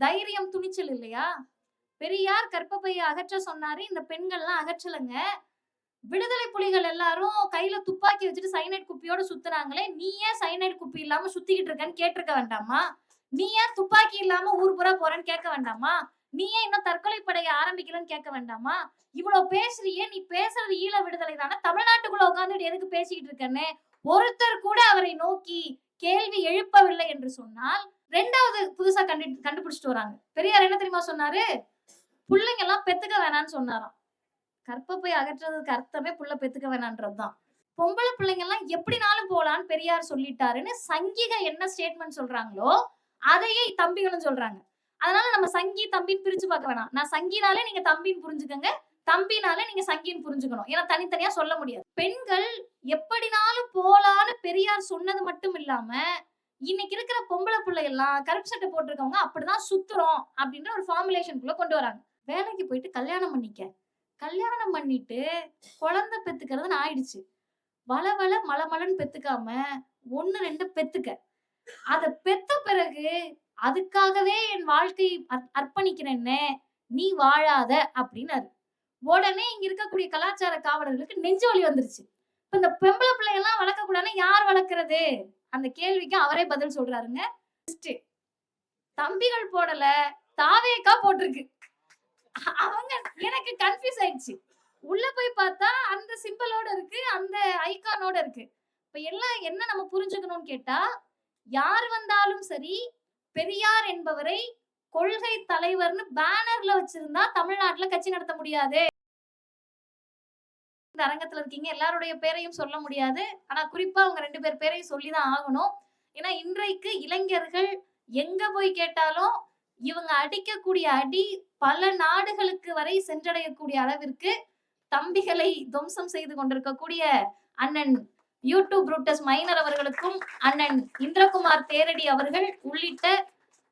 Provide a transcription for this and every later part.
தைரியம் துணிச்சல் இல்லையா? பெரியார் கற்பப்பையை அகற்ற சொன்னாரு. இந்த பெண்கள்லாம் அகற்றலைங்க. விடுதலை புலிகள் எல்லாரும் கையில துப்பாக்கி வச்சுட்டு சைனைட் குப்பியோட சுத்துறாங்களே நீ ஏன் சைனைட் குப்பி இல்லாம சுத்திக்கிட்டு இருக்கன்னு கேட்டிருக்க வேண்டாமா? நீ ஏன் துப்பாக்கி இல்லாம ஊர் புறா போறேன்னு கேட்க வேண்டாமா? நீ ஏன் இன்னும் தற்கொலை படைய ஆரம்பிக்கலன்னு கேட்க வேண்டாமா? இவ்வளவு பேசுறியே நீ பேசுறது ஈழ விடுதலை தானே. தமிழ்நாட்டுக்குள்ள உட்காந்துட்டு எதுக்கு பேசிக்கிட்டு இருக்கன்னு? ஒருத்தர் கூட அவரை நோக்கி கேள்வி எழுப்பவில்லை என்று சொன்னால் ரெண்டாவது புதுசா கண்டு கண்டுபிடிச்சிட்டு வராங்க. பெரியார் என்ன தெரியுமா சொன்னாரு? பிள்ளைங்க எல்லாம் பெத்துக்க வேணாம்னு சொன்னாராம். கற்பப்பை அகற்றுறதுக்கு அர்த்தமே புள்ள பெத்துக்க வேணான்றதுதான். பொம்பளை பிள்ளைங்க எல்லாம் எப்படினாலும் போலான்னு பெரியார் சொல்லிட்டாருன்னு சங்கிக என்ன ஸ்டேட்மெண்ட் சொல்றாங்களோ அதையே தம்பிகளும் சொல்றாங்க. அதனால நம்ம சங்கி தம்பின்னு பிரிச்சு பார்க்க வேணாம். நான் சங்கினாலே நீங்க தம்பின்னு புரிஞ்சுக்கங்க தம்பினாலே நீங்க சங்கின்னு புரிஞ்சுக்கணும். ஏன்னா தனித்தனியா சொல்ல முடியாது. பெண்கள் எப்படினாலும் போலான்னு பெரியார் சொன்னது மட்டும் இல்லாம இன்னைக்கு இருக்கிற பொம்பளை பிள்ளை எல்லாம் கருப்பு சட்டை போட்டிருக்கவங்க அப்படிதான் சுத்துறோம் அப்படின்ற ஒரு ஃபார்முலேஷனுக்குள்ள கொண்டு வராங்க. வேலைக்கு போயிட்டு கல்யாணம் பண்ணிக்க. கல்யாணம் பண்ணிட்டு குழந்தை பெத்துக்கிறதுன்னு ஆயிடுச்சு வள வள மலமலன்னு பெத்துக்காம ஒன்னு ரெண்டு பெத்துக்க. அத பெத்த பிறகு அதுக்காகவே என் வாழ்க்கையை அர்ப்பணிக்கிறேன்னு நீ வாழாத அப்படின்னாரு. உடனே இங்க இருக்கக்கூடிய கலாச்சார காவலர்களுக்கு நெஞ்சு வலி வந்துருச்சு. இப்ப இந்த பெம்பளை பிள்ளைகள்லாம் வளர்க்க கூடாதுன்னா யார் வளர்க்கறது? அந்த கேள்விக்கு அவரே பதில் சொல்றாருங்க. தம்பிகள் போடல தாவேக்கா போட்டிருக்கு. அவங்க எனக்கு கன்ஃபியூஸ் ஆயிடுச்சு. உள்ள போய் பார்த்தா அந்த சிம்பிளோட இருக்கு அந்த ஐகானோட இருக்கு. இப்ப எல்லாம் என்ன நம்ம புரிஞ்சுக்கணும்னு கேட்டா யார் வந்தாலும் சரி பெரியார் என்பவரை கொள்கை தலைவர்னு பேனர்ல வச்சிருந்தா தமிழ்நாட்டுல கட்சி நடத்த முடியாது. இந்த அரங்கத்துல இருக்கீங்க. எல்லாருடைய பேரையும் சொல்ல முடியாது. ஆனா குறிப்பா அவங்க ரெண்டு பேர் பேரையும் சொல்லிதான் ஆகணும். ஏன்னா இன்றைக்கு இளைஞர்கள் எங்க போய் கேட்டாலும் இவங்க அடிக்கக்கூடிய அடி பல நாடுகளுக்கு வரை சென்றடையக்கூடிய அளவிற்கு தம்பிகளை துவம்சம் செய்து கொண்டிருக்கக்கூடிய அண்ணன் யூடியூப் ரூட்டஸ் மைனர் அவர்களுக்கும் அண்ணன் இந்திரகுமார் தேரடி அவர்கள் உள்ளிட்ட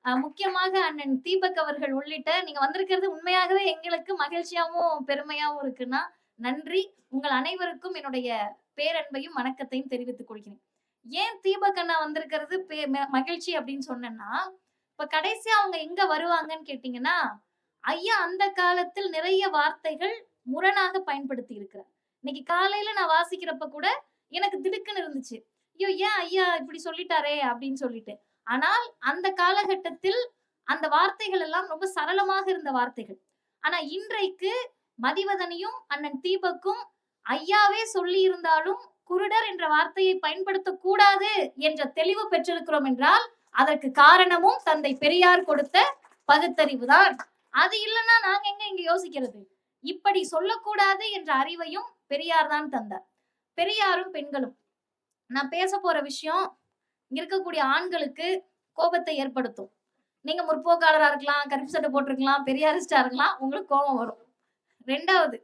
முக்கியமாக அண்ணன் தீபக் அவர்கள் உள்ளிட்ட நீங்க வந்திருக்கிறது உண்மையாகவே எங்களுக்கு மகிழ்ச்சியாவும் பெருமையாவும் இருக்குன்னா நன்றி. உங்கள் அனைவருக்கும் என்னுடைய பேரன்பையும் வணக்கத்தையும் தெரிவித்துக் கொள்கிறேன். ஏன் தீபக் அண்ணா வந்திருக்கிறது? பே- ம- மகிழ்ச்சி அப்படின்னு சொன்னேன்னா இப்ப கடைசியா அவங்க எங்க வருவாங்கன்னு கேட்டீங்கன்னா ஐயா அந்த காலத்தில் நிறைய வார்த்தைகள் முரணாக பயன்படுத்தி இருக்கிறார். இன்னைக்கு காலையில நான் வாசிக்கிறப்ப கூட எனக்கு திடுக்குன்னு இருந்துச்சு. ஐயோ ஏன் ஐயா இப்படி சொல்லிட்டாரே அப்படின்னு சொல்லிட்டு. ஆனால் அந்த காலகட்டத்தில் அந்த வார்த்தைகள் எல்லாம் ரொம்ப சரளமாக இருந்த வார்த்தைகள். ஆனா இன்றைக்கு மதிவதனையும் அண்ணன் தீபக்கும் ஐயாவே சொல்லி இருந்தாலும் குருடர் என்ற வார்த்தையை பயன்படுத்த கூடாது என்ற தெளிவு பெற்றிருக்கிறோம் என்றால் அதற்கு காரணமும் தந்தை பெரியார் கொடுத்த பகுத்தறிவு தான். அது இல்லைன்னா நாங்க எங்க இங்க யோசிக்கிறது? இப்படி சொல்லக்கூடாது என்ற அறிவையும் பெரியார் தான் தந்தார். பெரியாரும் பெண்களும். நான் பேச போற விஷயம் இருக்கக்கூடிய ஆண்களுக்கு கோபத்தை ஏற்படுத்தும். நீங்க முற்போக்காளரா இருக்கலாம் கருப்பு சட்டை போட்டிருக்கலாம் பெரியாரிஸ்டா இருக்கலாம் உங்களுக்கு கோபம் வரும். ரெண்டாவது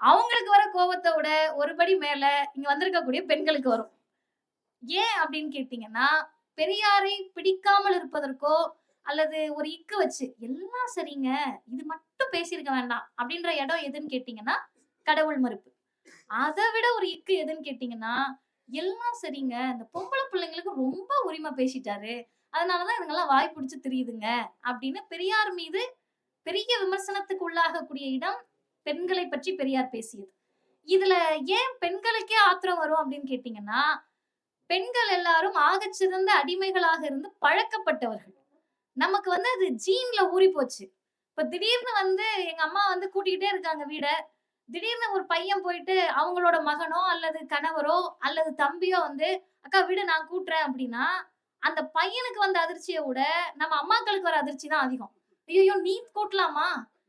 அவங்களுக்கு வர கோபத்தை விட ஒருபடி மேல இங்க வந்திருக்கக்கூடிய பெண்களுக்கு வரும். ஏன் அப்படின்னு கேட்டீங்கன்னா பெரியாரை பிடிக்காமல் இருப்பதற்கோ அல்லது ஒரு இக்கு வச்சு எல்லாம் சரிங்க இது மட்டும் பேசியிருக்க வேண்டாம் அப்படின்ற இடம் எதுன்னு கேட்டீங்கன்னா கடவுள் மறுப்பு. அதை விட ஒரு இக்கு எதுன்னு கேட்டீங்கன்னா எல்லாம் சரிங்க இந்த பொம்பளை பிள்ளைங்களுக்கு ரொம்ப உரிமை பேசிட்டாரு அதனாலதான் இதுங்கெல்லாம் வாய் பிடிச்சு தெரியுதுங்க அப்படின்னு பெரியார் மீது பெரிய விமர்சனத்துக்கு உள்ளாகக்கூடிய இடம் பெண்களை பற்றி பெரியார் பேசியது. இதுல ஏன் பெண்களுக்கே ஆத்திரம் வரும் அப்படின்னு கேட்டீங்கன்னா பெண்கள் எல்லாரும் ஆகச்சிறந்த அடிமைகளாக இருந்து பழக்கப்பட்டவர்கள். நமக்கு வந்து அது ஜீன்ல ஊறி போச்சு. இப்ப திடீர்னு வந்து எங்க அம்மா வந்து கூட்டிக்கிட்டே இருக்காங்க வீட. திடீர்னு ஒரு பையன் போயிட்டு அவங்களோட மகனோ அல்லது கணவரோ அல்லது தம்பியோ வந்து அக்கா வீடு நான் கூட்டுறேன் அப்படின்னா அந்த பையனுக்கு வந்த அதிர்ச்சியை விட நம்ம அம்மாக்களுக்கு வர அதிர்ச்சி தான் அதிகம். ஐயோ நீ கூட்டலாமா?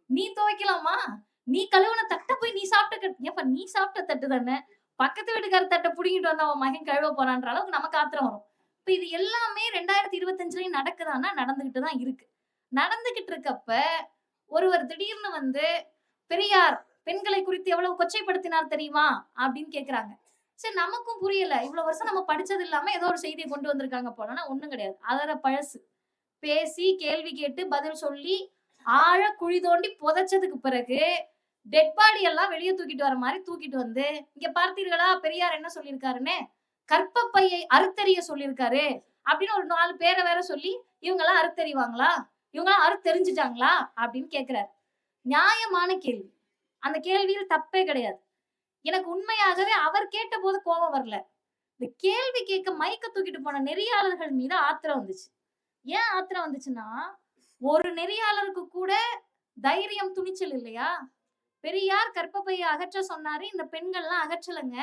நீ துவைக்கலாமா? நீ கழுவுன தட்டை போய் நீ சாப்பிட்ட ஏப்ப நீ சாப்பிட்ட தட்டு தானே? பக்கத்து வீட்டுக்கார தட்டை புடிங்கிட்டு வந்து அவன் மகன் கழுவ போறான்ற அளவுக்கு நமக்கு ஆத்திரம் வரும். இப்ப இது எல்லாமே ரெண்டாயிரத்தி இருபத்தஞ்சுலயும் நடக்குதான்னா நடந்துகிட்டு தான் இருக்கு. நடந்துகிட்டு இருக்கப்ப ஒருவர் திடீர்னு வந்து பெரியார் பெண்களை குறித்து எவ்வளவு கொச்சைப்படுத்தினார் தெரியுமா? அப்படின்னு கேக்குறாங்க. சரி நமக்கும் புரியல. இவ்வளவு வருஷம் நம்ம படிச்சது இல்லாம ஏதோ ஒரு செய்தியை கொண்டு வந்திருக்காங்க போலன்னா ஒண்ணும் கிடையாது. அதர பழசு. பேசி கேள்வி கேட்டு பதில் சொல்லி ஆழ குழி தோண்டி புதைச்சதுக்கு பிறகு டெட் பாடி எல்லாம் வெளியே தூக்கிட்டு வர மாதிரி தூக்கிட்டு வந்து இங்க பார்த்தீர்களா பெரியார் என்ன சொல்லியிருக்காருன்னு? கற்பப்பையை அறுத்தறிய சொல்லியிருக்காரு. அப்படின்னு ஒரு நாலு பேரை வேற சொல்லி இவங்க எல்லாம் அறுத்தறிவாங்களா? இவங்கெல்லாம் யாரும் அப்படின்னு கேக்குறாரு. நியாயமான கேள்வி. அந்த கேள்வியில் தப்பே கிடையாது. எனக்கு உண்மையாகவே அவர் கேட்ட போது கோபம் வரல. இந்த கேள்வி கேட்க மயக்க தூக்கிட்டு போன நெறியாளர்கள் மீது ஆத்திரம் வந்துச்சு. ஏன் ஆத்திரம் வந்துச்சுன்னா ஒரு நெறியாளருக்கு கூட தைரியம் துணிச்சல் இல்லையா? பெரியார் கற்பப்பையை அகற்ற சொன்னாரு. இந்த பெண்கள்லாம் அகற்றலைங்க.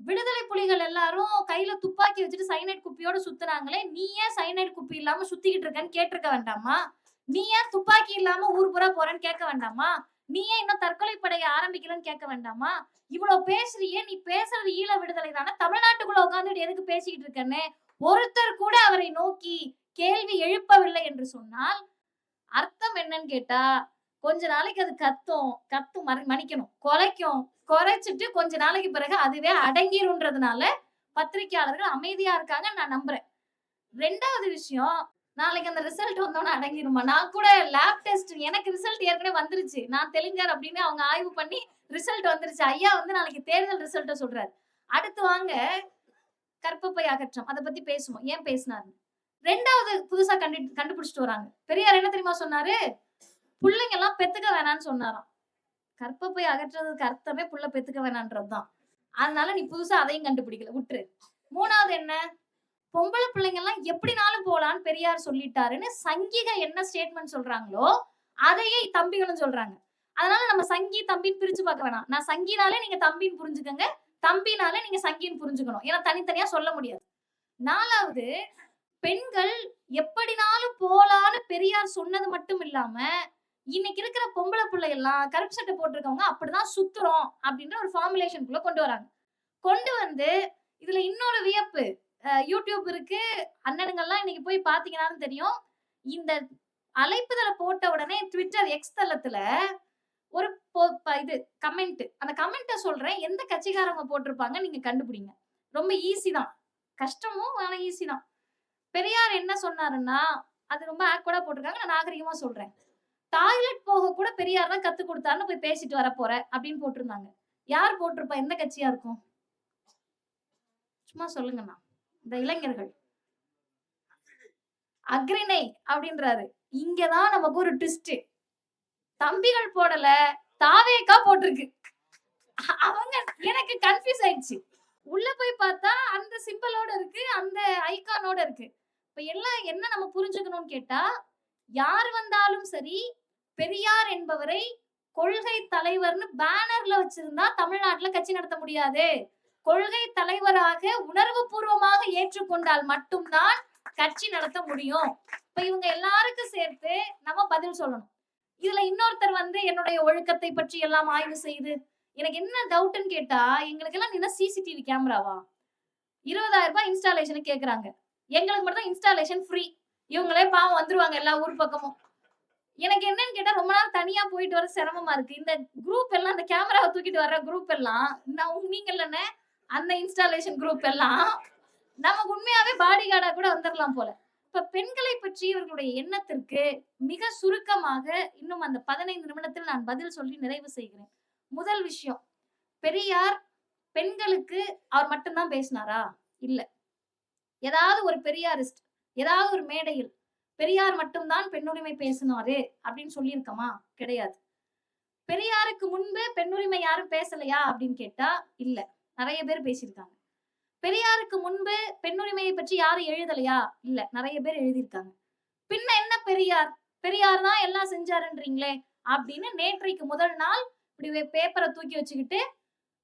விடுதலை புலிகள் எல்லாரும் கையில துப்பாக்கி வச்சுட்டு சைனைட் குப்பியோட சுத்துறாங்களே நீ ஏன் சைனைட் குப்பி இல்லாம சுத்திக்கிட்டு இருக்கன்னு கேட்டிருக்க வேண்டாமா? நீ ஏன் துப்பாக்கி இல்லாம ஊர் புறா போறேன்னு கேட்க வேண்டாமா? நீ ஏன் இன்னும் தற்கொலை படையை ஆரம்பிக்கலன்னு கேட்க வேண்டாமா? இவ்வளவு பேசுறியே நீ பேசுறது ஈழ விடுதலை தானே தமிழ்நாட்டுக்குள்ள உட்காந்துட்டு எதுக்கு பேசிக்கிட்டு இருக்கன்னு? ஒருத்தர் கூட அவரை நோக்கி கேள்வி எழுப்பவில்லை என்று சொன்னால் அர்த்தம் என்னன்னு கேட்டா கொஞ்ச நாளைக்கு அது கத்தும் கத்தும் மற- மன்னிக்கணும். குறைக்கும் குறைச்சிட்டு கொஞ்ச நாளைக்கு பிறகு அதுவே அடங்கிரும்ன்றதுனால பத்திரிக்கையாளர்கள் அமைதியா இருக்காங்க நான் நம்புறேன். ரெண்டாவது விஷயம் நாளைக்கு அந்த ரிசல்ட் வந்தோன்னு அடங்கிருமா? நான் கூட லேப் டெஸ்ட் எனக்கு ரிசல்ட் ஏற்கனவே வந்துருச்சு. நான் தெலுங்கர் அப்படின்னு அவங்க ஆய்வு பண்ணி ரிசல்ட் வந்துருச்சு. ஐயா வந்து நாளைக்கு தேர்தல் ரிசல்ட்டை சொல்றாரு. அடுத்து வாங்க கற்பப்பை அகற்றம். அதை பத்தி பேசுவோம். ஏன் பேசினாரு ரெண்டாவது புதுசா கண்டு கண்டுபிடிச்சிட்டு வராங்க. பெரியார் என்ன தெரியுமா சொன்னாரு? பிள்ளைங்க எல்லாம் பெத்துக்க வேணாம்னு சொன்னாராம். கற்பப்பை அகற்றுறதுக்கு அர்த்தமே புள்ள பெத்துக்க வேணான்றதுதான். அதனால நீ புதுசா அதையும் கண்டுபிடிக்கல. விட்டுரு மூணாவது என்ன? பொம்பளை பிள்ளைங்க எல்லாம் எப்படினாலும் போலான்னு பெரியார் சொல்லிட்டாருன்னு சங்கிக என்ன ஸ்டேட்மெண்ட் சொல்றாங்களோ அதையே தம்பிகளும் சொல்றாங்க. அதனால நம்ம சங்கி தம்பின்னு பிரிச்சு பார்க்க வேணாம். நான் சங்கினாலே நீங்க தம்பின்னு புரிஞ்சுக்கங்க. தம்பினாலே நீங்க சங்கின்னு புரிஞ்சுக்கணும். ஏன்னா தனித்தனியா சொல்ல முடியாது. நாலாவது பெண்கள் எப்படினாலும் போலான்னு பெரியார் சொன்னது மட்டும் இல்லாம இன்னைக்கு இருக்கிற பொம்பளை பிள்ளை எல்லாம் கருப்பு சட்டை போட்டிருக்கவங்க அப்படிதான் சுத்துறோம் அப்படின்ற ஒரு ஃபார்முலேஷனுக்குள்ள கொண்டு வராங்க. கொண்டு வந்து இதுல இன்னொரு வியப்பு யூடியூப் இருக்கு. அண்ணனுங்கள்லாம் இன்னைக்கு போய் பாத்தீங்கன்னாலும் தெரியும். இந்த அழைப்புதலை போட்ட உடனே ட்விட்டர் எக்ஸ் தளத்துல ஒரு இது கமெண்ட் அந்த கமெண்ட்டை சொல்றேன். எந்த கட்சிக்காரங்க போட்டிருப்பாங்க நீங்க கண்டுபிடிங்க. ரொம்ப ஈஸி தான். கஷ்டமும் ஆனா ஈஸி தான். பெரியார் என்ன சொன்னாருன்னா அது ரொம்ப ஆக்வர்டா போட்டிருக்காங்க நான் நாகரிகமா சொல்றேன். டாய்லெட் போக கூட பெரியார் தான் கத்து கொடுத்தாருன்னு போய் பேசிட்டு வர போற அப்படின்னு போட்டிருந்தாங்க. யார் போட்டிருப்பா? எந்த கட்சியா இருக்கும்? சும்மா சொல்லுங்கண்ணா இந்த இளைஞர்கள். அக்ரிணை அப்படின்றாரு. இங்கதான் நமக்கு ஒரு ட்விஸ்ட் தம்பிகள் போடல தாவேக்கா போட்டிருக்கு. அவங்க எனக்கு கன்ஃபியூஸ் ஆயிடுச்சு. உள்ள போய் பார்த்தா அந்த சிம்பிளோட இருக்கு அந்த ஐகானோட இருக்கு. இப்ப எல்லாம் என்ன நம்ம புரிஞ்சுக்கணும்னு கேட்டா யார் வந்தாலும் சரி பெரியார் என்பவரை கொள்கை தலைவர்னு பேனர்ல வச்சிருந்தா தமிழ்நாட்டுல கட்சி நடத்த முடியாது. கொள்கை தலைவராக உணர்வு பூர்வமாக ஏற்றுக்கொண்டால் மட்டும்தான் கட்சி நடத்த முடியும். இப்ப இவங்க எல்லாருக்கும் சேர்த்து நம்ம பதில் சொல்லணும். இதுல இன்னொருத்தர் வந்து என்னுடைய ஒழுக்கத்தை பற்றி எல்லாம் ஆய்வு செய்து எனக்கு என்ன டவுட்னு கேட்டா எங்களுக்கு எல்லாம் என்ன சிசிடிவி கேமராவா இருபதாயிரம் ரூபாய் இன்ஸ்டாலேஷன் கேக்குறாங்க. எங்களுக்கு மட்டும் தான் இன்ஸ்டாலேஷன் ஃப்ரீ இவங்களே பாவம் வந்துருவாங்க எல்லா ஊர் பக்கமும். எனக்கு என்னன்னு கேட்டா ரொம்ப நாள் தனியா போயிட்டு வர சிரமமா இருக்கு. இந்த குரூப் எல்லாம் இந்த கேமராவை தூக்கிட்டு வர்ற குரூப் எல்லாம் நான் நீங்க இல்லைன்னு அந்த இன்ஸ்டாலேஷன் குரூப் எல்லாம் நமக்கு உண்மையாவே பாடி கார்டா கூட வந்துடலாம் போல. இப்ப பெண்களை பற்றி இவர்களுடைய எண்ணத்திற்கு மிக சுருக்கமாக இன்னும் அந்த பதினைந்து நிமிடத்தில் நான் பதில் சொல்லி நிறைவு செய்கிறேன். முதல் விஷயம் பெரியார் பெண்களுக்கு அவர் மட்டும்தான் பேசினாரா? இல்ல. ஏதாவது ஒரு பெரியாரிஸ்ட் ஏதாவது ஒரு மேடையில் பெரியார் மட்டும்தான் பெண்ணுரிமை பேசினாரு அப்படின்னு சொல்லியிருக்கமா? கிடையாது. பெரியாருக்கு முன்பு பெண்ணுரிமை யாரும் பேசலையா? அப்படின்னு கேட்டா இல்ல. நிறைய பேர் பேசியிருக்காங்க. பெரியாருக்கு முன்பு பெண்ணுரிமையை பற்றி யாரும் எழுதலையா? இல்ல நிறைய பேர் எழுதியிருக்காங்க. பின்ன என்ன பெரியார்? பெரியார் தான் எல்லாம் செஞ்சாருன்றீங்களே? அப்படின்னு நேற்றைக்கு முதல் நாள் இப்படி பேப்பரை தூக்கி வச்சுக்கிட்டு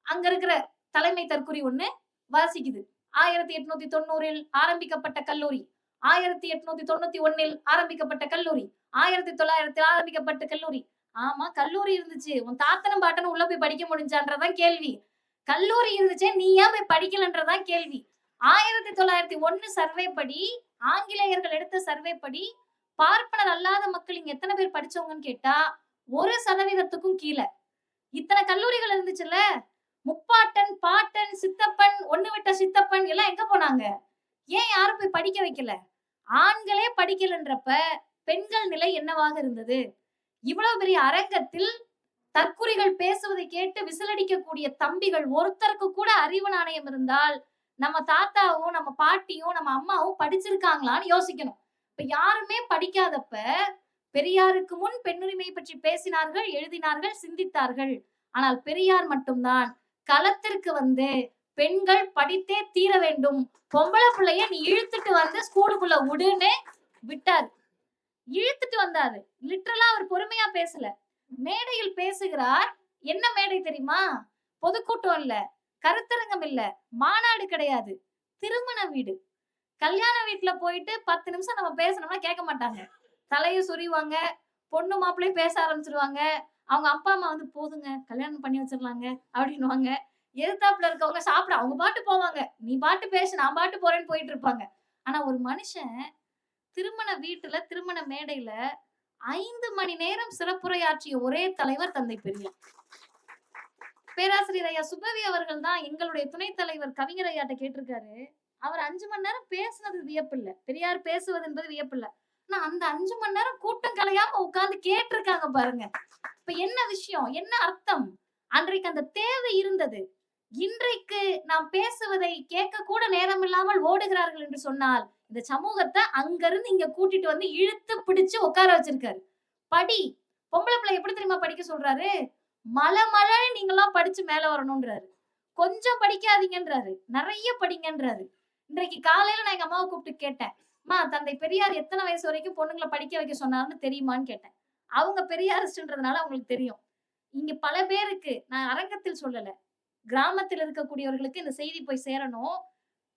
அங்க இருக்கிற தலைமை தற்குறி ஒண்ணு வாசிக்குது. ஆயிரத்தி எட்நூத்தி தொண்ணூறில் ஆரம்பிக்கப்பட்ட கல்லூரி. ஆயிரத்தி எட்நூத்தி தொண்ணூத்தி ஒன்னில் ஆரம்பிக்கப்பட்ட கல்லூரி. ஆயிரத்தி தொள்ளாயிரத்தில் ஆரம்பிக்கப்பட்ட கல்லூரி. ஆமா கல்லூரி இருந்துச்சு. உன் தாத்தனும் பாட்டனும் உள்ள போய் படிக்க முடிஞ்சான்றதான் கேள்வி. கல்லூரி இருந்துச்சே நீ ஏன் போய் படிக்கலன்றதான் கேள்வி. ஆயிரத்தி தொள்ளாயிரத்தி ஒன்னு சர்வே படி ஆங்கிலேயர்கள் எடுத்த சர்வே படி பார்ப்பனர் அல்லாத மக்கள் இங்க எத்தனை பேர் படிச்சவங்கன்னு கேட்டா ஒரு சதவீதத்துக்கும் கீழே. இத்தனை கல்லூரிகள் இருந்துச்சுல்ல? முப்பாட்டன் பாட்டன் சித்தப்பன் ஒண்ணு விட்ட சித்தப்பன் எல்லாம் எங்க போனாங்க? ஏன் யாரும் போய் படிக்க வைக்கல? ஆண்களே படிக்கலன்றப்ப பெண்கள் நிலை என்னவாக இருந்தது? இவ்வளவு பெரிய அரங்கத்தில் தற்குறிகள் பேசுவதை கேட்டு விசிலடிக்கக்கூடிய தம்பிகள் ஒருத்தருக்கு கூட அறிவு நாணயம் இருந்தால் நம்ம தாத்தாவும் நம்ம பாட்டியும் நம்ம அம்மாவும் படிச்சிருக்காங்களான்னு யோசிக்கணும். இப்ப யாருமே படிக்காதப்ப பெரியாருக்கு முன் பெண்ணுரிமை பற்றி பேசினார்கள் எழுதினார்கள் சிந்தித்தார்கள். ஆனால் பெரியார் மட்டும்தான். களத்திற்கு வந்து பெண்கள் படித்தே தீர வேண்டும். பொம்பளை பிள்ளைய நீ இழுத்துட்டு வந்து ஸ்கூலுக்குள்ள விடுன்னு விட்டாரு. இழுத்துட்டு வந்தாரு. லிட்டரலா அவர் பொறுமையா பேசல. மேடையில் பேசுகிறார். என்ன மேடை தெரியுமா? பொதுக்கூட்டம் இல்ல. கருத்தரங்கம் இல்ல. மாநாடு கிடையாது. திருமண வீடு. கல்யாண வீட்டுல போயிட்டு பத்து நிமிஷம் நம்ம பேசணும்னா கேட்க மாட்டாங்க. தலையை சொறிவாங்க. பொண்ணு மாப்பிள்ளையும் பேச ஆரம்பிச்சிருவாங்க. அவங்க அப்பா அம்மா வந்து போதுங்க. கல்யாணம் பண்ணி வச்சிடலாங்க. அப்படின்னுவாங்க. எதிர்த்தாப்புல இருக்கவங்க சாப்பிட அவங்க பாட்டு போவாங்க. நீ பாட்டு பேசு நான் பாட்டு போறேன்னு போயிட்டு இருப்பாங்க ஆனா ஒரு மனுஷன் திருமண வீட்டுல திருமண மேடையில ஐந்து மணி நேரம் சிறப்புரையாற்றிய ஒரே தலைவர் தந்தை பெரியார். பேராசிரியர் ஐயா சுபவி அவர்கள் தான் எங்களுடைய துணைத் தலைவர் கவிஞர் ஐயாட்ட கேட்டிருக்காரு. அவர் அஞ்சு மணி நேரம் பேசுனது வியப்பில்ல. பெரியார் பேசுவது என்பது வியப்பில்ல. ஆனா அந்த அஞ்சு மணி நேரம் கூட்டம் கலையாம உட்கார்ந்து கேட்டிருக்காங்க பாருங்க. இப்ப என்ன விஷயம்? என்ன அர்த்தம்? அன்றைக்கு அந்த தேவை இருந்தது. இன்றைக்கு நாம் பேசுவதை கேட்க கூட நேரம் இல்லாமல் ஓடுகிறார்கள் என்று சொன்னால் இந்த சமூகத்தை அங்கிருந்து இங்க கூட்டிட்டு வந்து இழுத்து பிடிச்சு உட்கார வச்சிருக்காரு. படி பொம்பளை பிள்ளை எப்படி தெரியுமா படிக்க சொல்றாரு? மலை மலை நீங்களாம் படிச்சு மேல வரணும்ன்றாரு. கொஞ்சம் படிக்காதீங்கன்றாரு. நிறைய படிங்கன்றாரு. இன்றைக்கு காலையில நான் எங்க அம்மாவை கூப்பிட்டு கேட்டேன். அம்மா தந்தை பெரியார் எத்தனை வயசு வரைக்கும் பொண்ணுங்களை படிக்க வைக்க சொன்னாருன்னு தெரியுமான்னு கேட்டேன். அவங்க பெரியாரிஸ்ட்ன்றதுனால அவங்களுக்கு தெரியும். இங்க பல பேருக்கு நான் அரங்கத்தில் சொல்லல. கிராமத்தில் இருக்கக்கூடியவர்களுக்கு இந்த செய்தி போய் சேரணும்.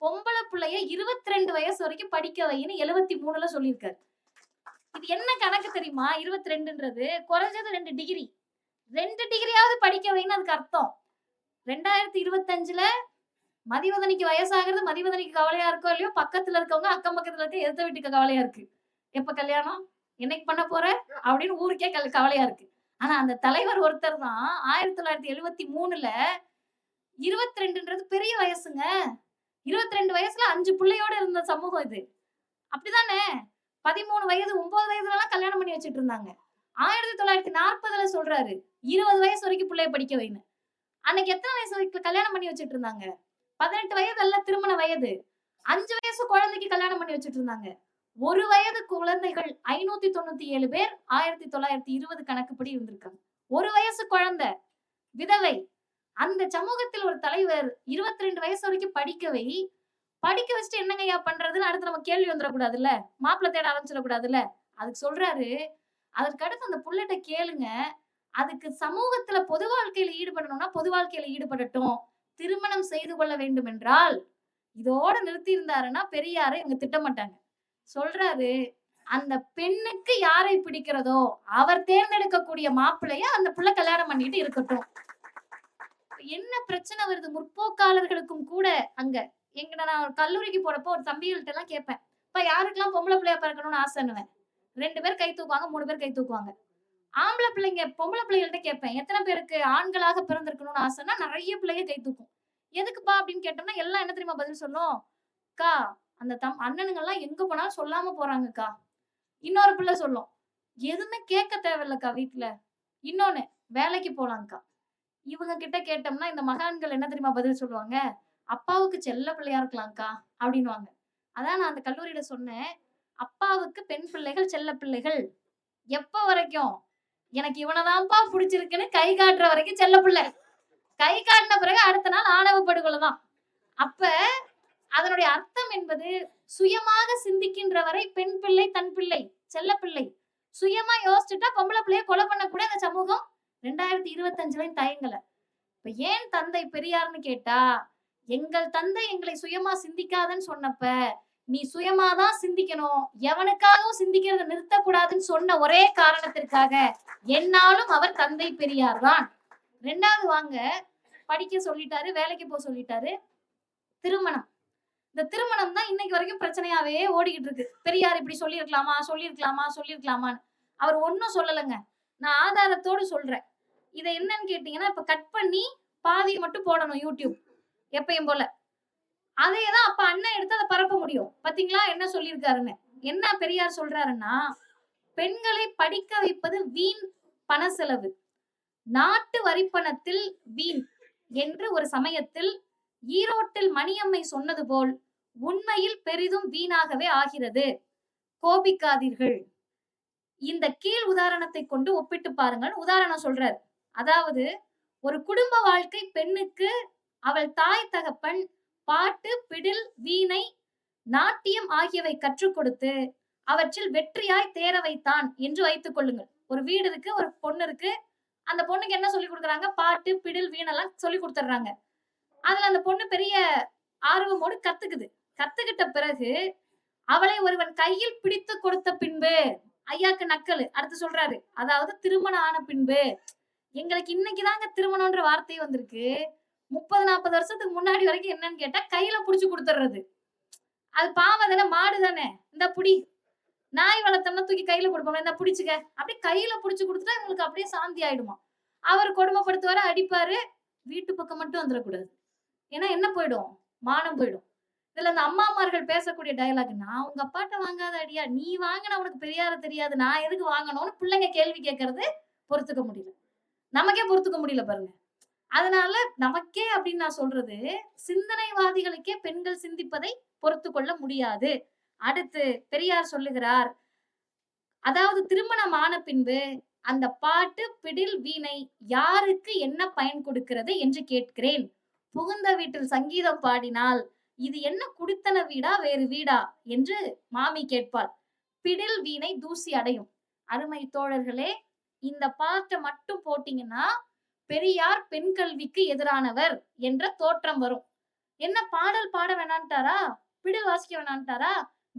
பொம்பளை பிள்ளைய இருபத்தி ரெண்டு வயசு வரைக்கும் படிக்க வைன்னு எழுபத்தி மூணுல சொல்லியிருக்காரு. இது என்ன கணக்கு தெரியுமா? இருபத்தி ரெண்டுன்றது குறைஞ்சது ரெண்டு டிகிரி ரெண்டு டிகிரியாவது படிக்க வைன்னு அதுக்கு அர்த்தம். ரெண்டாயிரத்தி இருபத்தஞ்சுல மதிவதனிக்கு வயசாகிறது மதிவதனிக்கு கவலையா இருக்கோ இல்லையோ பக்கத்துல இருக்கவங்க அக்கம் பக்கத்துல இருக்க எதிர்த்த வீட்டுக்கு கவலையா இருக்கு. எப்ப கல்யாணம்? என்னைக்கு பண்ண போற? அப்படின்னு ஊருக்கே கவலையா இருக்கு. ஆனா அந்த தலைவர் ஒருத்தர் தான் ஆயிரத்தி தொள்ளாயிரத்தி எழுபத்தி மூணுல இருபத்தி ரெண்டுன்றது பெரிய வயசுங்க. இருபத்தி ரெண்டு வயசுல அஞ்சு பிள்ளையோட இருந்த சமூகம் இது. அப்படிதானே பதிமூணு வயது ஒன்பது வயதுலலாம் கல்யாணம் பண்ணி வச்சிட்டு இருந்தாங்க ஆயிரத்தி தொள்ளாயிரத்தி நாற்பதுல சொல்றாரு இருபது வயசு வரைக்கும் பிள்ளைய படிக்க வைங்க அன்னைக்கு எத்தனை வயசு வரைக்கும் கல்யாணம் பண்ணி வச்சிட்டு இருந்தாங்க பதினெட்டு வயது அல்ல திருமண வயது. அஞ்சு வயசு குழந்தைக்கு கல்யாணம் பண்ணி வச்சிட்டு இருந்தாங்க ஒரு வயது குழந்தைகள் ஐநூத்தி தொண்ணூத்தி ஏழு பேர் ஆயிரத்தி தொள்ளாயிரத்தி இருபது கணக்குப்படி இருந்திருக்காங்க. ஒரு வயசு குழந்தை விதவை அந்த சமூகத்தில் ஒரு தலைவர் இருபத்தி ரெண்டு வயசு வரைக்கும் படிக்க வை. படிக்க வச்சுட்டு என்னங்கய்யா பண்றதுன்னு அடுத்து நம்ம கேள்வி வந்துடக்கூடாதுல்ல மாப்பிள்ளை தேட ஆரம்பிச்சிடக்கூடாதுல்ல? அதுக்கு சொல்றாரு. அதற்கு அடுத்து அந்த புள்ளட்ட கேளுங்க. அதுக்கு சமூகத்துல பொது வாழ்க்கையில ஈடுபடணும்னா பொது வாழ்க்கையில ஈடுபடட்டும். திருமணம் செய்து கொள்ள வேண்டும் என்றால் இதோட நிறுத்தி இருந்தாருன்னா பெரியாரை இவங்க திட்டமாட்டாங்க. சொல்றாரு அந்த பெண்ணுக்கு யாரை பிடிக்கிறதோ அவர் தேர்ந்தெடுக்கக்கூடிய மாப்பிள்ளைய அந்த புள்ள கல்யாணம் பண்ணிட்டு இருக்கட்டும். என்ன பிரச்சனை வருது? முற்போக்காளர்களுக்கும் கூட அங்க. எங்க நான் கல்லூரிக்கு போறப்போ ஒரு தம்பிகள்ட்ட எல்லாம் கேட்பேன் இப்ப யாருக்கெல்லாம் பொம்பளை பிள்ளையா பிறக்கணும்னு ஆசைன்னுவேன்? ரெண்டு பேர் கை தூக்குவாங்க மூணு பேர் கை தூக்குவாங்க. ஆம்பளை பிள்ளைங்க பொம்பளை பிள்ளைகள்ட்ட கேட்பேன் எத்தனை பேருக்கு ஆண்களாக பிறந்திருக்கணும்னு ஆசைன்னா நிறைய பிள்ளைங்க கை தூக்கும். எதுக்குப்பா? அப்படின்னு கேட்டோம்னா எல்லாம் என்ன தெரியுமா பதில் சொல்லும்? அக்கா அந்த தம் அண்ணனுங்கெல்லாம் எங்க போனாலும் சொல்லாம போறாங்கக்கா. இன்னொரு பிள்ளை சொல்லும் எதுவுமே கேட்க தேவையில்லக்கா வீட்டுல இன்னொன்னு வேலைக்கு போலாங்க்கா இவங்க கிட்ட கேட்டோம்னா இந்த மகான்கள் என்ன தெரியுமா பதில் சொல்லுவாங்க? அப்பாவுக்கு செல்ல பிள்ளையா இருக்கலாம்க்கா அப்படின்னுவாங்க. அதான் நான் அந்த கல்லூரியில சொன்னேன். அப்பாவுக்கு பெண் பிள்ளைகள் செல்ல பிள்ளைகள். எப்ப வரைக்கும்? எனக்கு இவனதான்ப்பா பிடிச்சிருக்குன்னு கை காட்டுற வரைக்கும் செல்ல பிள்ளை. கை காட்டின பிறகு அடுத்த நாள் ஆணவ படுகொலை தான். அப்ப அதனுடைய அர்த்தம் என்பது சுயமாக சிந்திக்கின்ற வரை பெண் பிள்ளை தன் பிள்ளை செல்ல பிள்ளை. சுயமா யோசிச்சுட்டா பொம்பளை பிள்ளைய கொலை பண்ண கூட இந்த சமூகம் ரெண்டாயிரத்தி இருபத்தஞ்சுலயும் தயங்கல. இப்ப ஏன் தந்தை பெரியார்னு கேட்டா எங்கள் தந்தை எங்களை சுயமா சிந்திக்காதன்னு சொன்னப்ப நீ சுயமாதான் சிந்திக்கணும். எவனுக்காகவும் சிந்திக்கிறத நிறுத்தக்கூடாதுன்னு சொன்ன ஒரே காரணத்திற்காக என்னாலும் அவர் தந்தை பெரியார் தான். ரெண்டாவது வாங்க படிக்க சொல்லிட்டாரு வேலைக்கு போக சொல்லிட்டாரு. திருமணம். இந்த திருமணம் தான் இன்னைக்கு வரைக்கும் பிரச்சனையாவே ஓடிக்கிட்டு இருக்கு. பெரியார் இப்படி சொல்லியிருக்கலாமா சொல்லியிருக்கலாமா சொல்லியிருக்கலாமான்னு. அவர் ஒன்னும் சொல்லலைங்க. நான் ஆதாரத்தோடு சொல்றேன். இதை என்னன்னு கேட்டீங்கன்னா இப்ப கட் பண்ணி பாதி மட்டும் போடணும் யூடியூப் எப்பயும் போல. அதே தான் அப்ப அண்ணன் எடுத்து அதை பரப்ப முடியும். பாத்தீங்களா? என்ன சொல்லியிருக்காருன்னு. என்ன பெரியார் சொல்றாருன்னா பெண்களை படிக்க வைப்பது வீண் பண செலவு நாட்டு வரிப்பணத்தில் வீண் என்று ஒரு சமயத்தில் ஈரோட்டில் மணியம்மை சொன்னது போல் உண்மையில் பெரிதும் வீணாகவே ஆகிறது. கோபிக்காதீர்கள். இந்த கீழ் உதாரணத்தை கொண்டு ஒப்பிட்டு பாருங்கள் உதாரணம் சொல்றாரு. அதாவது ஒரு குடும்ப வாழ்க்கை பெண்ணுக்கு அவள் தாய் தகப்பன் பாட்டு பிடில் வீணை நாட்டியம் ஆகியவை கற்றுக் கொடுத்து அவற்றில் வெற்றியாய் தேர வைத்தான் என்று வைத்துக் கொள்ளுங்கள். ஒரு வீடு இருக்கு ஒரு பொண்ணு இருக்கு அந்த பொண்ணுக்கு என்ன சொல்லி கொடுக்குறாங்க? பாட்டு பிடில் வீணெல்லாம் சொல்லி கொடுத்துட்றாங்க. அதுல அந்த பொண்ணு பெரிய ஆர்வமோடு கத்துக்குது. கத்துக்கிட்ட பிறகு அவளை ஒருவன் கையில் பிடித்து கொடுத்த பின்பு ஐயாக்கு நக்கல் அடுத்து சொல்றாரு அதாவது திருமணம் ஆன பின்பு எங்களுக்கு இன்னைக்குதாங்க திருமணம்ன்ற வார்த்தை வந்திருக்கு. முப்பது நாற்பது வருஷத்துக்கு முன்னாடி வரைக்கும் என்னன்னு கேட்டா கையில புடிச்சு கொடுத்துறது அது பாவம் தானே மாடு தானே. இந்த புடி. நாய் வளர்த்தோம்னா தூக்கி கையில கொடுப்போம் இந்த புடிச்சுக்க. அப்படியே கையில புடிச்சு கொடுத்துட்டா எங்களுக்கு அப்படியே சாந்தி ஆயிடுமா. அவர் கொடுமைப்படுத்துவாரு அடிப்பாரு. வீட்டு பக்கம் மட்டும் வந்துடக்கூடாது. ஏன்னா என்ன போயிடும்? மானம் போயிடும். இதுல அந்த அம்மாமார்கள் பேசக்கூடிய டயலாக் நான் உங்க அப்பாட்ட வாங்காத அடியா நீ வாங்கின உனக்கு பெரியார தெரியாது. நான் எதுக்கு வாங்கணும்னு பிள்ளைங்க கேள்வி கேட்கறது பொறுத்துக்க முடியல. நமக்கே பொறுத்துக்க முடியல பாருங்க. அதனால நமக்கே அப்படின்னு நான் சொல்றது சிந்தனைவாதிகளுக்கே பெண்கள் சிந்திப்பதை பொறுத்து கொள்ள முடியாது. அடுத்து பெரியார் சொல்லுகிறார் அதாவது திருமணம் ஆன பின்பு அந்த பாட்டு பிடில் வீணை யாருக்கு என்ன பயன் கொடுக்கிறது என்று கேட்கிறேன். புகுந்த வீட்டில் சங்கீதம் பாடினால் இது என்ன குடித்தன வீடா வேறு வீடா? என்று மாமி கேட்பாள். பிடில் வீணை தூசி அடையும். அருமை தோழர்களே இந்த பாட்டை மட்டும் போட்டீங்கன்னா பெரியார் பெண் கல்விக்கு எதிரானவர் என்ற தோற்றம் வரும். என்ன பாடல் பாட வேணான்ட்டாரா? பிடில் வாசிக்க வேணான்ட்டாரா?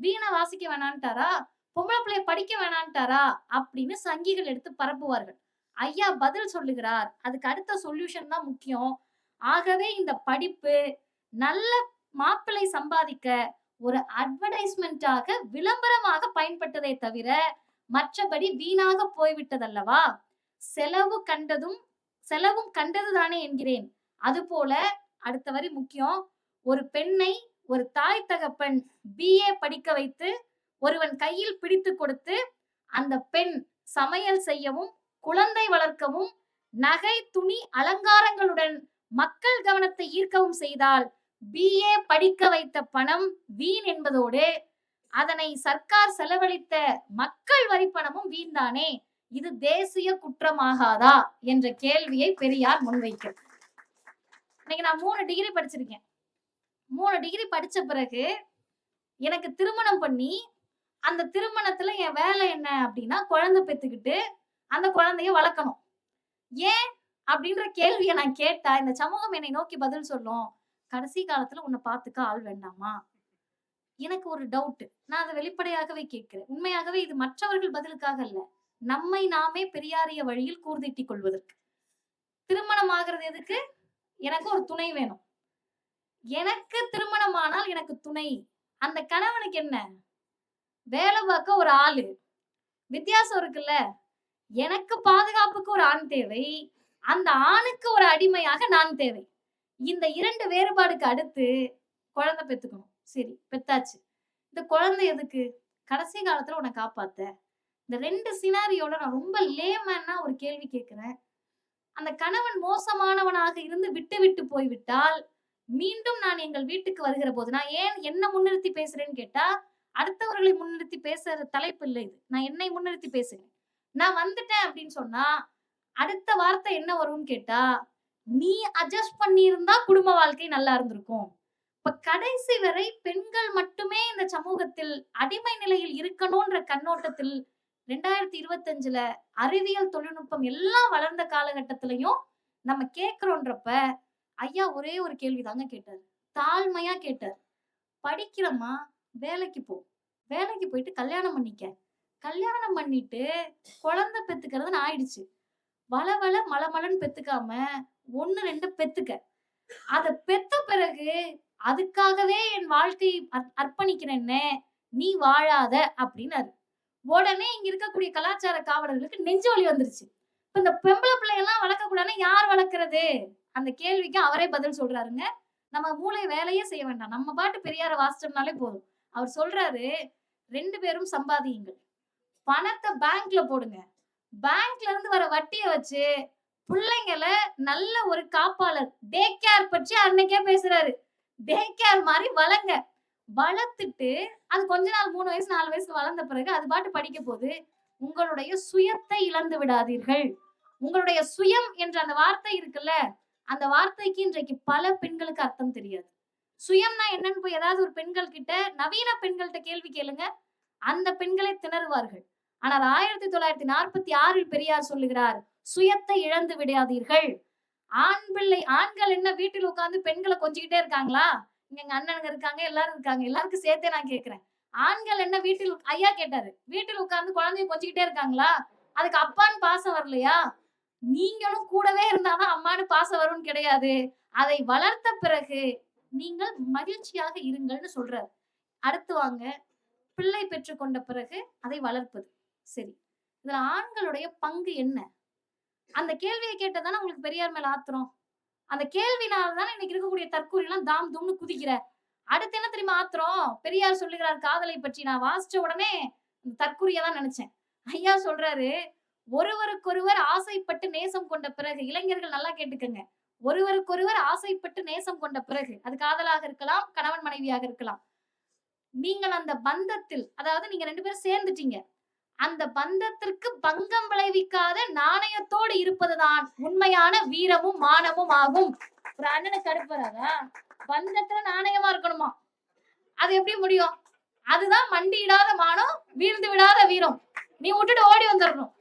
வீணை வாசிக்க வேணான்ட்டாரா? பொம்பளை பிள்ளைய படிக்க வேணான்ட்டாரா? அப்படின்னு சங்கிகள் எடுத்து பரப்புவார்கள். ஐயா பதில் சொல்லுகிறார். அதுக்கு அடுத்த சொல்யூஷன் தான் முக்கியம். ஆகவே இந்த படிப்பு நல்ல மாப்பிள்ளை சம்பாதிக்க ஒரு அட்வர்டைஸ்மெண்ட்டாக விளம்பரமாக பயன்பட்டதே தவிர மற்றபடி வீணாக போய்விட்டதல்லவா? செலவு கண்டதும் செலவும் கண்டது தானே என்கிறேன். அதுபோல அடுத்த வரி முக்கியம். ஒரு பெண்ணை ஒரு தாய் தகப்பன் பிஏ படிக்க வைத்து ஒருவன் கையில் பிடித்து கொடுத்து அந்த பெண் சமையல் செய்யவும் குழந்தை வளர்க்கவும் நகை துணி அலங்காரங்களுடன் மக்கள் கவனத்தை ஈர்க்கவும் செய்தால் பிஏ படிக்க வைத்த பணம் வீண் என்பதோடு அதனை சர்க்கார் செலவழித்த மக்கள் வரிப்பணமும் வீண்தானே? இது தேசிய குற்றமாகாதா? என்ற கேள்வியை பெரியார் முன்வைக்கிறார் இன்னைக்கு நான் மூணு டிகிரி படிச்சிருக்கேன். மூணு டிகிரி படிச்ச பிறகு எனக்கு திருமணம் பண்ணி அந்த திருமணத்துல என் வேலை என்ன அப்படின்னா குழந்தை பெத்துக்கிட்டு அந்த குழந்தைய வளர்க்கணும். ஏன்? அப்படின்ற கேள்வியை நான் கேட்டா இந்த சமூகம் என்னை நோக்கி பதில் சொல்லும். கடைசி காலத்துல உன்னை பாத்துக்க ஆள் வேண்டாமா? எனக்கு ஒரு டவுட் நான் அதை வெளிப்படையாகவே கேட்கிறேன். உண்மையாகவே இது மற்றவர்கள் பதிலுக்காக அல்ல. நம்மை நாமே பெரியாரிய வழியில் கூர்தீட்டிக் கொள்வதற்கு. திருமணம் ஆகிறது எதுக்கு? எனக்கு ஒரு துணை வேணும். எனக்கு திருமணமானால் எனக்கு துணை. அந்த கணவனுக்கு என்ன? வேலை பார்க்க ஒரு ஆளு. வித்தியாசம் இருக்குல்ல? எனக்கு பாதுகாப்புக்கு ஒரு ஆண் தேவை. அந்த ஆணுக்கு ஒரு அடிமையாக நான் தேவை. இந்த இரண்டு வேறுபாடுக்கு அடுத்து குழந்தை பெற்றுக்கணும். சரி பெத்தாச்சு. இந்த குழந்தை எதுக்கு? கடைசி காலத்துல உன்னை காப்பாத்த. இந்த ரெண்டு சினாரியோட நான் ரொம்ப லேமன்னா ஒரு கேள்வி கேட்கிறேன் அந்த கணவன் மோசமானவனாக இருந்து விட்டு விட்டு போய்விட்டால் மீண்டும் நான் எங்கள் வீட்டுக்கு வருகிற போது நான் ஏன் என்ன முன்னிறுத்தி பேசுறேன்னு கேட்டா அடுத்தவர்களை முன்னிறுத்தி பேசுற தலைப்பு இல்லை இது. நான் என்னை முன்னிறுத்தி பேசுகிறேன். நான் வந்துட்டேன் அப்படின்னு சொன்னா அடுத்த வார்த்தை என்ன வரும்னு கேட்டா நீ அட்ஜஸ்ட் பண்ணியிருந்தா குடும்ப வாழ்க்கை நல்லா இருந்திருக்கும். இப்ப கடைசி வரை பெண்கள் மட்டுமே இந்த சமூகத்தில் அடிமை நிலையில் இருக்கணும்ன்ற கண்ணோட்டத்தில் ரெண்டாயிரத்தி இருபத்தஞ்சுல அறிவியல் தொழில்நுட்பம் எல்லாம் வளர்ந்த காலகட்டத்திலையும் நம்ம கேட்கிறோன்றப்ப ஐயா ஒரே ஒரு கேள்வி தாங்க கேட்டார். தாழ்மையா கேட்டார். படிக்கிறம்மா வேலைக்கு போ. வேலைக்கு போயிட்டு கல்யாணம் பண்ணிக்க. கல்யாணம் பண்ணிட்டு குழந்தை பெத்துக்கிறதுன்னு ஆயிடுச்சு. வள வள மலமலன்னு பெத்துக்காம ஒன்னு ரெண்டு பெத்துக்க. அத பெத்த பிறகு அதுக்காகவே என் வாழ்க்கையை அர்ப்பணிக்கிறேன்னு நீ வாழாத அப்படின்னாரு. உடனே இங்க இருக்கக்கூடிய கலாச்சார காவலர்களுக்கு நெஞ்சு வலி வந்துருச்சு. இப்ப இந்த பெம்பளை பிள்ளையெல்லாம் வளர்க்க கூடாதுன்னா யார் வளர்க்கறது? அந்த கேள்விக்கு அவரே பதில் சொல்றாருங்க. நம்ம மூளை வேலையே செய்ய வேண்டாம். நம்ம பாட்டு பெரியார வாசிச்சோம்னாலே போதும். அவர் சொல்றாரு ரெண்டு பேரும் சம்பாதியுங்கள். பணத்தை பேங்க்ல போடுங்க. பேங்க்ல இருந்து வர வட்டியை வச்சு பிள்ளைங்களை நல்ல ஒரு காப்பாளர் டே கேர் பற்றி அன்னைக்கே பேசுறாரு. டே கேர் மாதிரி வளங்க. வளர்த்துட்டு அது கொஞ்ச நாள் மூணு வயசு நாலு வயசு வளர்ந்த பிறகு அது பாட்டு படிக்க போது உங்களுடைய சுயத்தை இழந்து விடாதீர்கள். உங்களுடைய சுயம் என்ற அந்த வார்த்தை இருக்குல்ல அந்த வார்த்தைக்கு இன்றைக்கு பல பெண்களுக்கு அர்த்தம் தெரியாது. சுயம்னா என்னன்னு போய் ஏதாவது ஒரு பெண்கள் கிட்ட நவீன பெண்கள்கிட்ட கேள்வி கேளுங்க அந்த பெண்களை திணறுவார்கள். ஆனால் ஆயிரத்தி தொள்ளாயிரத்தி நாற்பத்தி ஆறில் பெரியார் சொல்லுகிறார் சுயத்தை இழந்து விடாதீர்கள். ஆண் பிள்ளை ஆண்கள் என்ன வீட்டில் உட்காந்து பெண்களை கொஞ்சிக்கிட்டே இருக்காங்களா? இங்க எங்க அண்ணனுங்க இருக்காங்க எல்லாரும் இருக்காங்க எல்லாருக்கும் சேர்த்தே நான் கேக்குறேன் ஆண்கள் என்ன வீட்டில் ஐயா கேட்டாரு வீட்டில் உட்காந்து குழந்தைய கொஞ்சிக்கிட்டே இருக்காங்களா? அதுக்கு அப்பான்னு பாசம் வரலையா? நீங்களும் கூடவே இருந்தாதான் அம்மானு பாசம் வரும்னு கிடையாது. அதை வளர்த்த பிறகு நீங்கள் மகிழ்ச்சியாக இருங்கள்னு சொல்றாரு. அடுத்து வாங்க பிள்ளை பெற்றுக்கொண்ட பிறகு அதை வளர்ப்பது. சரி இதுல ஆண்களுடைய பங்கு என்ன? அந்த கேள்வியை கேட்டதானே உங்களுக்கு பெரியார் மேல ஆத்திரம். அந்த கேள்வினால தானே இன்னைக்கு இருக்கக்கூடிய தற்கூரி எல்லாம் தாம் தும்னு குதிக்கிற. அடுத்து என்ன தெரியுமா ஆத்திரம்? பெரியார் சொல்லுகிறார் காதலை பற்றி நான் வாசிச்ச உடனே இந்த தற்கூறியதான் நினைச்சேன். ஐயா சொல்றாரு ஒருவருக்கொருவர் ஆசைப்பட்டு நேசம் கொண்ட பிறகு இளைஞர்கள் நல்லா கேட்டுக்கங்க. ஒருவருக்கொருவர் ஆசைப்பட்டு நேசம் கொண்ட பிறகு அது காதலாக இருக்கலாம் கணவன் மனைவியாக இருக்கலாம். நீங்கள் அந்த பந்தத்தில் அதாவது நீங்க ரெண்டு பேரும் சேர்ந்துட்டீங்க. அந்த பந்தத்திற்கு பங்கம் விளைவிக்காத நாணயத்தோடு இருப்பதுதான் உண்மையான வீரமும் மானமும் ஆகும். ஒரு அண்ணனுக்கு கடுப்பறாதா பந்தத்துல நாணயமா இருக்கணுமா? அது எப்படி முடியும்? அதுதான் மண்டியிடாத மானம் வீழ்ந்து விடாத வீரம். நீ விட்டுட்டு ஓடி வந்துடணும்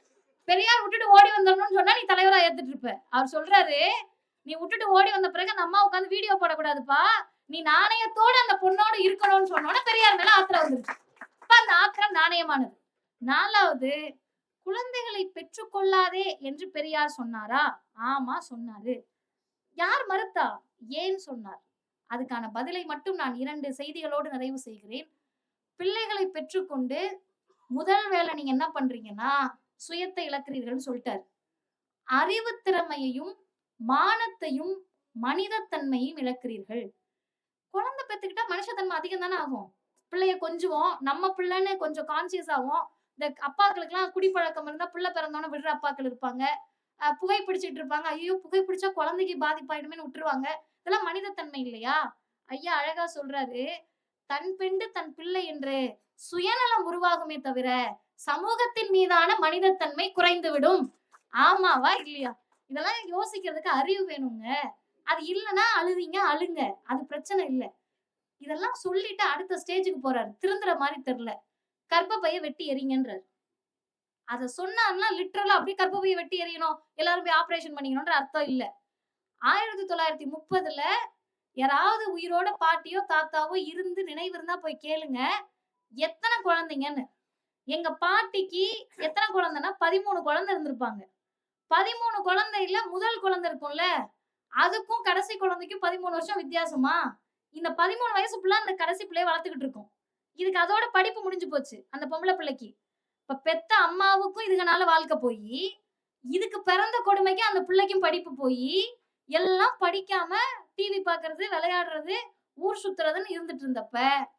பெரியார் விட்டுட்டு ஓடி வந்துடணும்னு சொன்னா நீ தலைவரா ஏத்துட்டு இருப்ப. அவர் சொல்றாரு நீ விட்டுட்டு ஓடி வந்த பிறகு அந்த அம்மா உட்காந்து வீடியோ போடக்கூடாதுப்பா. நீ நாணயத்தோட அந்த பொண்ணோட இருக்கணும்னு சொன்னோன்னா பெரியார் மேல ஆத்திரம் வந்துருச்சு. அப்ப அந்த ஆத்திரம் நாணயமானது. நாலாவது குழந்தைகளை பெற்றுக்கொள்ளாதே என்று பெரியார் சொன்னாரா? ஆமா சொன்னாரு. யார் மறுத்தா? ஏன் சொன்னார்? அதுக்கான பதிலை மட்டும் நான் இரண்டு செய்திகளோடு நிறைவு செய்கிறேன். பிள்ளைகளை பெற்றுக்கொண்டு முதல் வேலை நீங்க என்ன பண்றீங்கன்னா சுயத்தை இழக்கிறீர்கள்னு சொல்லிட்டார். அறிவு திறமையையும் மானத்தையும் மனிதத்தன்மையும் இழக்கிறீர்கள். குழந்தை பெத்துக்கிட்டா மனுஷத்தன்மை அதிகம் தானே ஆகும். பிள்ளைய கொஞ்சுவோம். நம்ம பிள்ளைன்னு கொஞ்சம் கான்சியஸ் ஆகும் இந்த அப்பாக்களுக்கெல்லாம் குடிப்பழக்கம் இருந்தா பிள்ளை பிறந்தோன்னு விடுற அப்பாக்கள் இருப்பாங்க. புகை பிடிச்சிட்டு இருப்பாங்க. ஐயோ புகை பிடிச்சா குழந்தைக்கு பாதிப்பாயிடுமேன்னு விட்டுருவாங்க. இதெல்லாம் மனிதத்தன்மை இல்லையா? ஐயா அழகா சொல்றாரு. தன் பெண்டு தன் பிள்ளை என்று சுயநலம் உருவாகுமே தவிர சமூகத்தின் மீதான மனிதத்தன்மை குறைந்து விடும் ஆமாவா இல்லையா? இதெல்லாம் யோசிக்கிறதுக்கு அறிவு வேணுங்க. அது இல்லைன்னா அழுவீங்க அழுங்க. அது பிரச்சனை இல்லை. இதெல்லாம் சொல்லிட்டு அடுத்த ஸ்டேஜுக்கு போறாரு. திருந்துற மாதிரி தெரியல. கற்பப்பைய வெட்டி எறிங்கன்றார். அத சொன்னார்னா லிட்ரலா அப்படியே கற்பப்பைய வெட்டி எறியணும். எல்லாரும் போய் ஆபரேஷன் பண்ணிக்கணும்ன்ற அர்த்தம் இல்ல. ஆயிரத்தி தொள்ளாயிரத்தி முப்பதுல யாராவது உயிரோட பாட்டியோ தாத்தாவோ இருந்து நினைவு இருந்தா போய் கேளுங்க. எத்தனை குழந்தைங்கன்னு. எங்க பாட்டிக்கு எத்தனை குழந்தைன்னா பதிமூணு குழந்தை இருந்திருப்பாங்க. பதிமூணு குழந்தையில முதல் குழந்தை இருக்கும்ல. அதுக்கும் கடைசி குழந்தைக்கும் பதிமூணு வருஷம் வித்தியாசமா? இந்த பதிமூணு வயசு புள்ள அந்த கடைசி பிள்ளைய வளர்த்துக்கிட்டு இருக்கும். இதுக்கு அதோட படிப்பு முடிஞ்சு போச்சு அந்த பொம்பளை பிள்ளைக்கு. இப்ப பெத்த அம்மாவுக்கும் இதுகனால வாழ்க்கை போய் இதுக்கு பிறந்த கொடுமைக்கு அந்த பிள்ளைக்கும் படிப்பு போய் எல்லாம் படிக்காம டிவி பாக்குறது விளையாடுறது ஊர் சுத்துறதுன்னு இருந்துட்டு இருந்தப்ப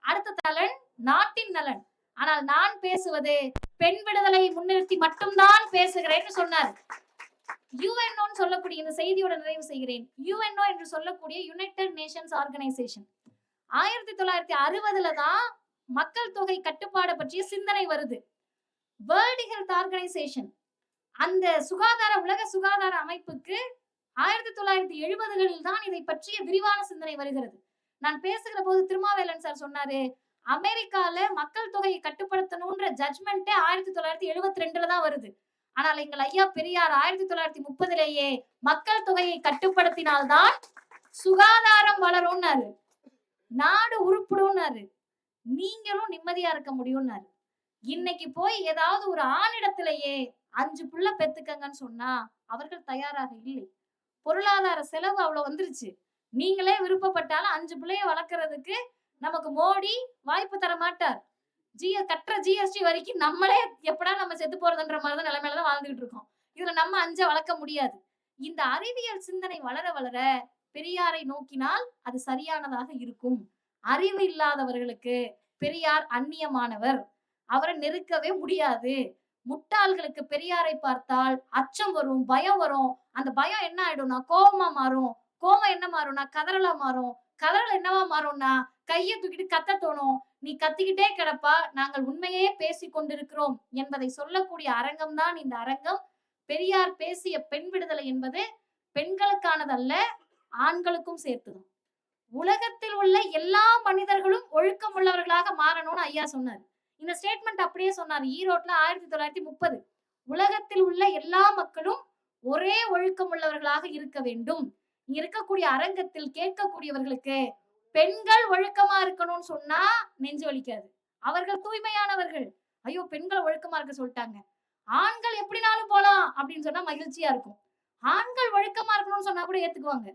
அடுத்த தலன் நாட்டின் நலன். ஆனால் நான் பேசுவது பெண் விடுதலை முன்னிறுத்தி மட்டும்தான் பேசுகிறேன்னு சொன்னார். யுஎன்ஓன்னு சொல்லக்கூடிய இந்த செய்தியோட நிறைவு செய்கிறேன். யுஎன்ஓ என்று சொல்லக்கூடிய யுனைடெட் நேஷன்ஸ் ஆர்கனைசேஷன் ஆயிரத்தி தொள்ளாயிரத்தி அறுபதுல தான் மக்கள் தொகை கட்டுப்பாடு பற்றிய சிந்தனை வருது. வேர்ல்டு ஹெல்த் ஆர்கனைசேஷன் அந்த சுகாதார உலக சுகாதார அமைப்புக்கு ஆயிரத்தி தொள்ளாயிரத்தி எழுபதுகளில் தான் இதை பற்றிய விரிவான சிந்தனை வருகிறது. நான் பேசுகிற போது திருமாவேலன் சார் சொன்னாரு அமெரிக்கால மக்கள் தொகையை கட்டுப்படுத்தணும்ன்ற ஜட்மெண்ட்டே ஆயிரத்தி தொள்ளாயிரத்தி எழுபத்தி ரெண்டுல தான் வருது. ஆனால் எங்கள் ஐயா பெரியார் ஆயிரத்தி தொள்ளாயிரத்தி முப்பதுலேயே மக்கள் தொகையை கட்டுப்படுத்தினால்தான் சுகாதாரம் வளரும்னாரு. நாடு உருப்பிடும்னாரு. நீங்களும் நிம்மதியா இருக்க முடியும்னாரு. இன்னைக்கு போய் ஏதாவது ஒரு ஆணிடத்திலேயே அஞ்சு புள்ள பெத்துக்கங்கன்னு சொன்னா அவர்கள் தயாராக இல்லை. பொருளாதார செலவு அவ்வளவு வந்துருச்சு. நீங்களே விருப்பப்பட்டாலும் அஞ்சு பிள்ளைய வளர்க்கறதுக்கு நமக்கு மோடி வாய்ப்பு தர மாட்டார். ஜிஎ கட்டுற ஜிஎஸ்டி வரைக்கும் நம்மளே எப்படா நம்ம செத்து போறதுன்ற மாதிரி தான் நிலைமையில தான் வாழ்ந்துகிட்டு இருக்கோம். இதுல நம்ம அஞ்ச வளர்க்க முடியாது. இந்த அறிவியல் சிந்தனை வளர வளர பெரியாரை நோக்கினால் அது சரியானதாக இருக்கும். அறிவு இல்லாதவர்களுக்கு பெரியார் அந்நியமானவர். அவரை நெருக்கவே முடியாது. முட்டாள்களுக்கு பெரியாரை பார்த்தால் அச்சம் வரும் பயம் வரும். அந்த பயம் என்ன ஆயிடும்னா கோபமா மாறும். கோபம் என்ன மாறும்னா கதறலா மாறும். கதறல் என்னவா மாறும்னா கையை தூக்கிட்டு கத்த தோணும். நீ கத்திக்கிட்டே கிடப்பா நாங்கள் உண்மையே பேசி கொண்டிருக்கிறோம் என்பதை சொல்லக்கூடிய அரங்கம் தான் இந்த அரங்கம். பெரியார் பேசிய பெண் விடுதலை என்பது பெண்களுக்கானதல்ல ஆண்களுக்கும் சேர்த்துதான். உலகத்தில் உள்ள எல்லா மனிதர்களும் ஒழுக்கம் உள்ளவர்களாக மாறணும்னு ஐயா சொன்னார். இந்த ஸ்டேட்மெண்ட் அப்படியே சொன்னார். ஈரோட்ல ஆயிரத்தி தொள்ளாயிரத்தி முப்பது. உலகத்தில் உள்ள எல்லா மக்களும் ஒரே ஒழுக்கம் உள்ளவர்களாக இருக்க வேண்டும். இருக்கக்கூடிய அரங்கத்தில் கேட்கக்கூடியவர்களுக்கு பெண்கள் ஒழுக்கமா இருக்கணும்னு சொன்னா நெஞ்சு வலிக்காது. அவர்கள் தூய்மையானவர்கள். ஐயோ பெண்கள் ஒழுக்கமா இருக்க சொல்லிட்டாங்க. ஆண்கள் எப்படினாலும் போலாம் அப்படின்னு சொன்னா மகிழ்ச்சியா இருக்கும். ஆண்கள் ஒழுக்கமா இருக்கணும்னு சொன்னா கூட ஏத்துக்குவாங்க.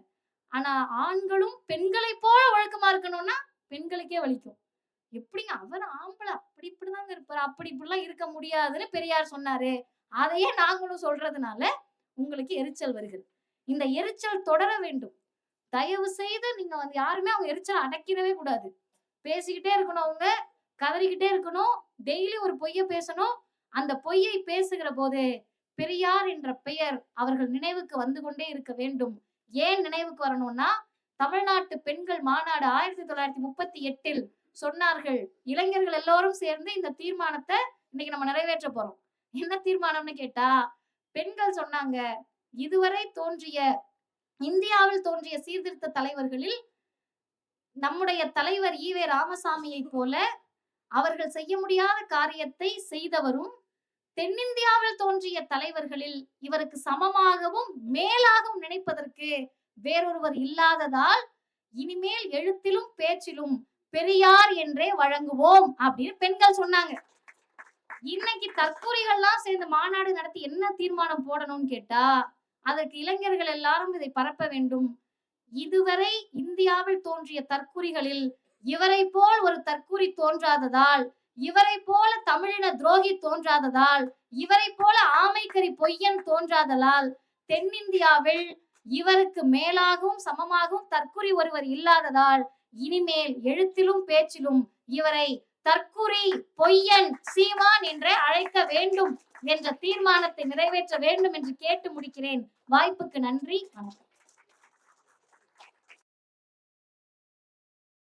ஆனா ஆண்களும் பெண்களை போல ஒழுக்கமா இருக்கணும்னா பெண்களுக்கே வலிக்கும். எப்படிங்க? அவர் ஆம்பளை அப்படி இப்படிதாங்க இருப்பாரு. அப்படி இப்படிலாம் இருக்க முடியாதுன்னு பெரியார் சொன்னாரு. அதையே நாங்களும் சொல்றதுனால உங்களுக்கு எரிச்சல் வருகிறது. இந்த எரிச்சல் தொடர வேண்டும். தயவு செய்து நீங்க வந்து யாருமே அவங்க எரிச்சல் அடக்கிடவே கூடாது. பேசிக்கிட்டே இருக்கணும் அவங்க கதறிக்கிட்டே இருக்கணும். டெய்லி ஒரு பொய்ய பேசணும். அந்த பொய்யை பேசுகிற போது பெரியார் என்ற பெயர் அவர்கள் நினைவுக்கு வந்து கொண்டே இருக்க வேண்டும். ஏன் நினைவுக்கு வரணும்னா தமிழ்நாட்டு பெண்கள் மாநாடு ஆயிரத்தி தொள்ளாயிரத்தி முப்பத்தி எட்டில் சொன்னார்கள். இளைஞர்கள் எல்லோரும் சேர்ந்து இந்த தீர்மானத்தை இன்னைக்கு நம்ம நிறைவேற்ற போறோம். என்ன தீர்மானம்னு கேட்டா பெண்கள் சொன்னாங்க இதுவரை தோன்றிய இந்தியாவில் தோன்றிய சீர்திருத்த தலைவர்களில் நம்முடைய தலைவர் ஈவே ராமசாமியை போல அவர்கள் செய்ய முடியாத காரியத்தை செய்தவரும் தென்னிந்தியாவில் தோன்றிய தலைவர்களில் இவருக்கு சமமாகவும் மேலாகவும் நினைப்பதற்கு வேறொருவர் இல்லாததால் இனிமேல் எழுத்திலும் பேச்சிலும் பெரியார் என்றே வழங்குவோம் அப்படின்னு பெண்கள் சொன்னாங்க. இன்னைக்கு தற்கொலைகள்லாம் சேர்ந்து மாநாடு நடத்தி என்ன தீர்மானம் போடணும்னு கேட்டா அதற்கு இளைஞர்கள் எல்லாரும் இதை பரப்ப வேண்டும். இதுவரை இந்தியாவில் தோன்றிய தற்குறிகளில் இவரை போல் ஒரு தற்கூறி தோன்றாததால் இவரை போல தமிழின துரோகி தோன்றாததால் இவரை போல ஆமைக்கறி பொய்யன் தோன்றாதலால் தென்னிந்தியாவில் இவருக்கு மேலாகவும் சமமாகவும் தற்குறி ஒருவர் இல்லாததால் இனிமேல் எழுத்திலும் பேச்சிலும் இவரை தற்குறி பொய்யன் சீமான் என்றே அழைக்க வேண்டும் என்ற தீர்மானத்தை நிறைவேற்ற வேண்டும் என்று கேட்டு முடிக்கிறேன். வாய்ப்புக்கு நன்றி வணக்கம்.